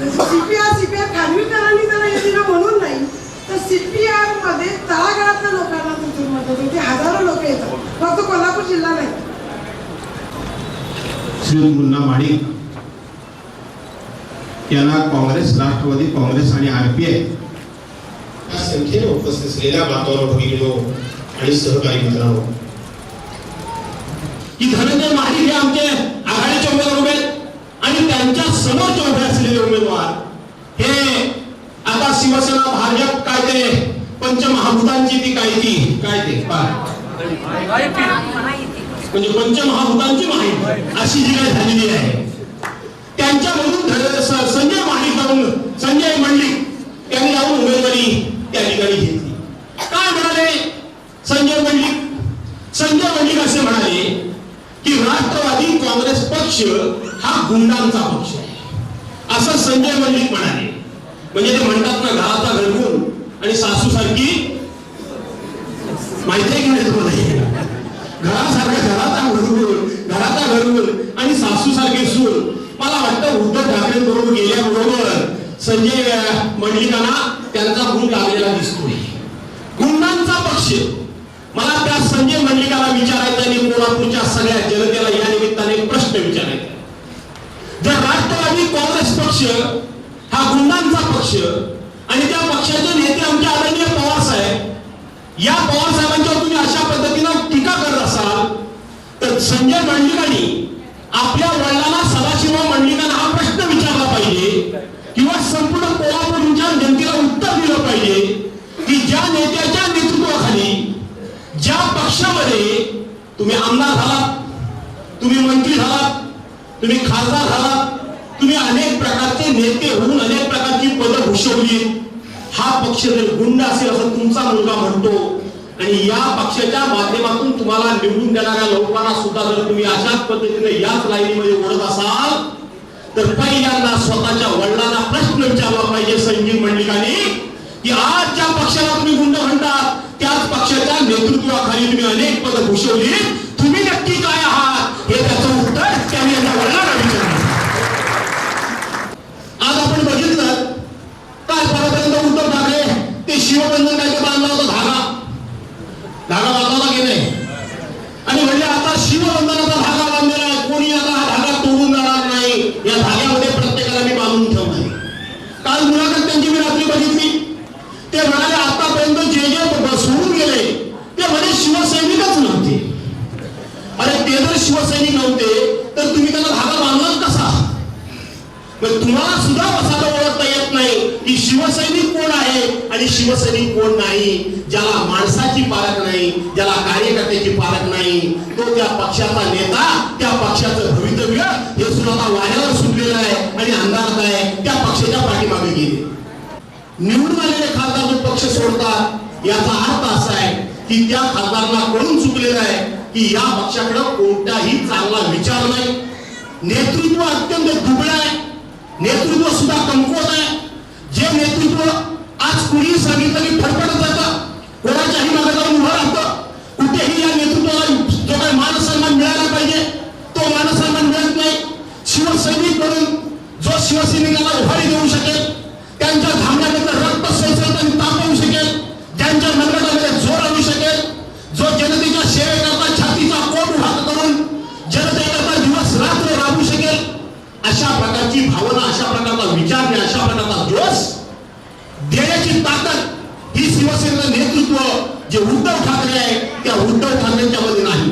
CPR CPR खानविलकरांनी जर हे दिलं म्हणून नाही. तर सीपीआरमध्ये तळागाळातल्या लोकांना तुमची मदत होती. हजारो लोक येतात. फक्त कोल्हापूर जिल्हा नाही. श्री मुन्ना माडिक यांना काँग्रेस राष्ट्रवादी काँग्रेस आणि आरपीआय. या संख्येने उपस्थित असलेल्या बांधवांनो भगिनीनो आणि सहकारी मित्रांनो. की धनंजय महाडिक हे आमचे आघाडीचे उमेदवार उभे आहेत आणि त्यांच्या समोरचे उभे असलेले उमेदवार हे आता शिवसेना भाजप काय ते महाभूतांची ती काय ती? काय ते? म्हणजे पंचमहाभूतांची माहिती. अशी जी काय झालेली आहे. त्यांच्यामधून संजय महाडिक संजय मंडलिक त्यांनी जाऊन उमेदवारी त्या ठिकाणी घेतली. काय म्हणाले? संजय मंडलिक? संजय मंडलिक असे म्हणाले की राष्ट्रवादी काँग्रेस पक्ष हा गुंडांचा पक्ष आहे. असं संजय मंडलिक म्हणाले. म्हणजे ते म्हणतात ना घराचा घरगुण आणि सासू सारखी माहिती आहे की नाही घरासारखा घराचा घरगुण घराचा घरगुण आणि सासू सारखी सूर. मला वाटतं उद्धव ठाकरे बरोबर गेल्याबरोबर संजय मंडलिकांना त्यांचा गुण लागलेला दिसतोय. गुंडांचा पक्ष. मला त्या संजय मंडलिकाला विचारायचं आणि कोल्हापूरच्या सगळ्या जनतेला या निमित्ताने प्रश्न विचारायचा जर राष्ट्रवादी काँग्रेस पक्ष हा गुंडांचा पक्ष आणि त्या पक्षाचे नेते आमचे आदरणीय पवार साहेब या पवार साहेबांच्यावर तुम्ही अशा पद्धतीनं टीका करत असाल तर संजय मंडलिकांनी आपल्या वडिलांना सदाशिव मंडलिकांना हा प्रश्न विचारला पाहिजे किंवा संपूर्ण कोल्हापूरच्या जनतेला उत्तर दिलं पाहिजे की ज्या नेत्याच्या नेतृत्वाखाली ज्या पक्षामध्ये तुम्ही आमदार झालात तुम्ही मंत्री झालात तुम्ही खासदार झालात तुम्ही अनेक प्रकारचे नेते होऊन अनेक प्रकारची पदं भूषवली हा पक्ष जर गुंड असेल असं तुमचा मुलगा म्हणतो. आणि या पक्षाच्या माध्यमातून तुम्हाला निवडून देणाऱ्या लोकांना सुद्धा जर तुम्ही अशाच पद्धतीने याच लाईनीमध्ये ओढत असाल तर पहिल्यांदा स्वतःच्या वडिलांना प्रश्न विचारला पाहिजे संजीव मंडलिकांनी की आज ज्या पक्षाला तुम्ही गुंड म्हणतात त्याच पक्षाच्या नेतृत्वाखाली तुम्ही अनेक पद भूषवली तुम्ही नक्की काय आहात हे त्याचं उत्तर त्यांनी यांच्या वडिलांना विचारलं आज आपण बघितलं कालपर्यंत उद्धव ठाकरे ते शिवबंधन काय ते बांधला होता धागा धागा बांधला की नाही आणि म्हणजे आता शिवबंधनाचा धागा बांधलेला आहे कोणी आता हा धागा तोडून जाणार नाही या धाग्यामध्ये प्रत्येकाला मी बांधून ठेवणार आहे. काल मुलाखत त्यांची मी रात्री बघितली ते म्हणाले आतापर्यंत जे जे ब- सोडून गेले ते म्हणे शिवसैनिकच नव्हते अरे ते जर शिवसैनिक नव्हते तर तुम्ही त्यांना धागा बांधलाच कसा मग तुम्हाला सुद्धा मसाला ओळखता येत नाही की शिवसैनिक कोण आहे आणि शिवसैनिक कोण नाही. ज्याला माणसाची पालक नाही ज्याला कार्यकर्त्याची पालक नाही तो त्या पक्षाचा नेता त्या पक्षाचं भवितव्य हे सुद्धा वाऱ्यावर सुटलेलं आहे आणि अंधारात आहे. त्या पक्षाच्या पाठीमागे गेले. निवडून आलेले खासदार जो पक्ष सोडतात याचा अर्थ असा आहे की त्या खासदारांना कळून चुकलेला आहे की या पक्षाकडे कोणताही चांगला विचार नाही. नेतृत्व अत्यंत दुबळं आहे. नेतृत्व सुद्धा कमकुवत आहे. जे नेतृत्व आज कुणी सांगितलं की फडफडत जातं कोणाच्याही मागे जाऊन उभं राहतं कुठेही या नेतृत्वाला जो काही मान सन्मान मिळाला पाहिजे तो मान सन्मान मिळत नाही. शिवसैनिक म्हणून जो शिवसैनिकाला उभारी देऊ शकेल त्यांच्या प्रकारची भावना अशा प्रकारचा विचार आणि अशा प्रकारचा जोश देण्याची ताकद ही शिवसेनेचं नेतृत्व जे उद्धव ठाकरे आहे त्या उद्धव ठाकरेंच्या मध्ये नाही.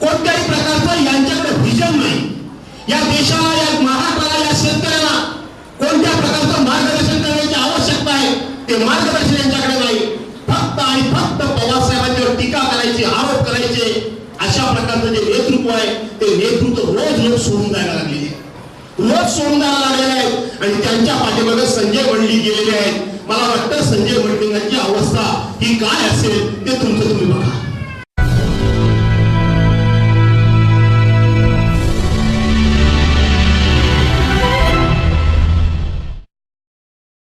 कोणत्याही प्रकारचं यांच्याकडे व्हिजन नाही. या देशाला या महाराष्ट्राला या शेतकऱ्याला कोणत्या प्रकारचं मार्गदर्शन करण्याची आवश्यकता आहे ते मार्गदर्शन यांच्याकडे नाही. फक्त आणि फक्त पवारसाहेबांच्यावर टीका करायची आरोप करायचे अशा प्रकारचं जे नेतृत्व आहे ते नेतृत्व रोज रोज सोडून जायला लागले आहे. सोडून द्यायला लागलेले आहेत आणि त्यांच्या पाठीमागे संजय मंडलिक गेलेले आहेत मला वाटतं संजय मंडलिकांची अवस्था ही काय असेल ते तुमचं तुम्ही बघा